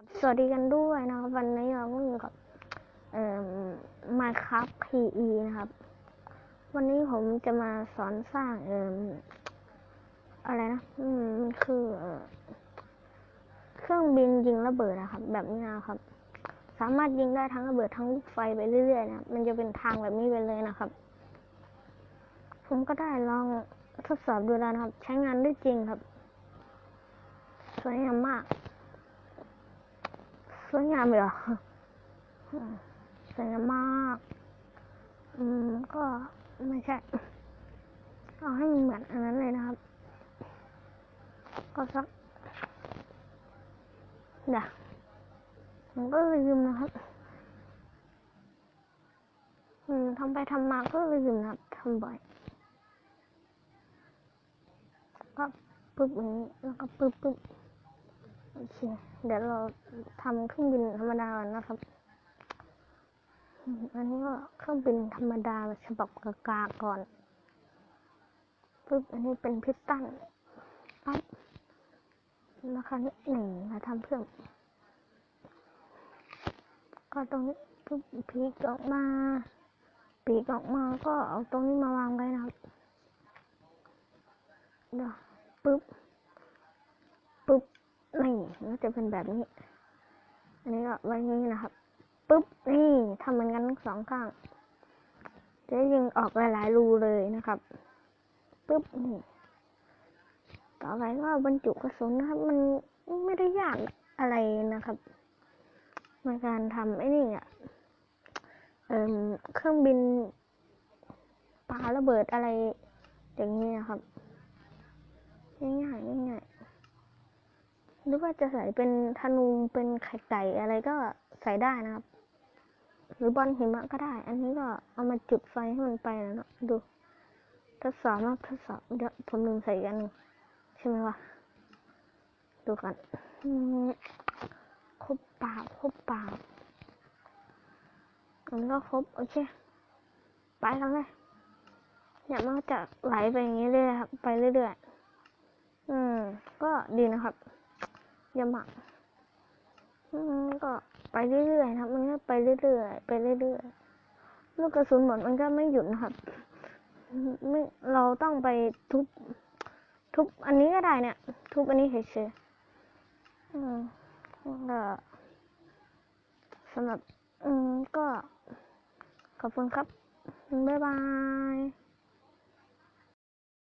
ครับสวัสดีกันด้วยนะครับวันนี้เราก็อยู่กับเอ่อ Minecraft PE นะครับ วันนี้ผมจะมาสอนสร้างเอ่ออะไรนะอืมมันคือเอ่อเครื่องบินยิงระเบิดนะครับ แบบนี้นะครับ สามารถยิงได้ทั้งระเบิดทั้งลูกไฟไปเรื่อยๆนะมันจะเป็นทางแบบนี้ไปเลยนะครับ ผมก็ได้ลองทดสอบดูแล้วนะครับ ใช้งานได้จริงครับสวยงามมาก สวยงามเลยออืมสวยงามมาก อืม ก็ไม่ใช่ เอาให้มันเหมือนอันนั้นเลยนะครับ ก็สักเดี๋ยวผมก็ลืมนะครับ อืมทำไปทำมาก็ลืมนะครับทำบ่อย ก็ปึ๊บอย่างนี้แล้วก็ปึ๊บปึ๊บ โอเค เดี๋ยวเราทำเครื่องบินธรรมดาก่อนนะครับ อันนี้ก็เครื่องบินธรรมดาฉบับกากาก่อนปึ๊บอันนี้เป็นพิสตันปั๊บแล้วครานี้หนึ่งมาทำเพิ่มก็ตรงนี้ปึ๊บพีกออกมา ปีกออกมาก็เอาตรงนี้มาวางไว้นะครับเดี๋ยวปึ๊บปึ๊บ นี่มันจะเป็นแบบนี้ อันนี้ก็ไว้นี้นะครับปึ๊บนี่ทำเหมือนกันทั้งสองข้างจะยิงออกหลายๆรูเลยนะครับปึ๊บนี่ต่อไปก็บรรจุกระสุนนะครับ มันไม่ได้ยากอะไรนะครับในการทำไอ้นี่อะเอ่อเครื่องบินปาระเบิดอะไรอย่างนี้นะครับง่ายๆง่ายๆ หรือว่าจะใส่เป็นธนูเป็นไข่ไก่อะไรก็ใส่ได้นะครับ หรือบอลหิมะก็ได้ อันนี้ก็เอามาจุดไฟให้มันไปนะเนาะดูทดสอบนะทดสอบเดี๋ยวผมลืมใส่อีกอันหนึงใช่ไหมวะดูกันครบปากครบปากอันนี้ก็ครบโอเคไปกันเลยเนี่ยมันก็จะไหลไปอย่างนี้เรื่อยครับ ไปเรื่อยๆอืมก็ดีนะครับ เยี่ยมมากก็ไปเรื่อยๆครับมันก็ไปเรื่อยๆไปเรื่อยๆลูกกระสุนหมดมันก็ไม่หยุดนะครับไม่เราต้องไปทุบ ทุบอันนี้ก็ได้เนี่ย ทุบอันนี้เฉยๆอืมก็สำหรับ อืมก็ขอบคุณครับ บ๊ายบาย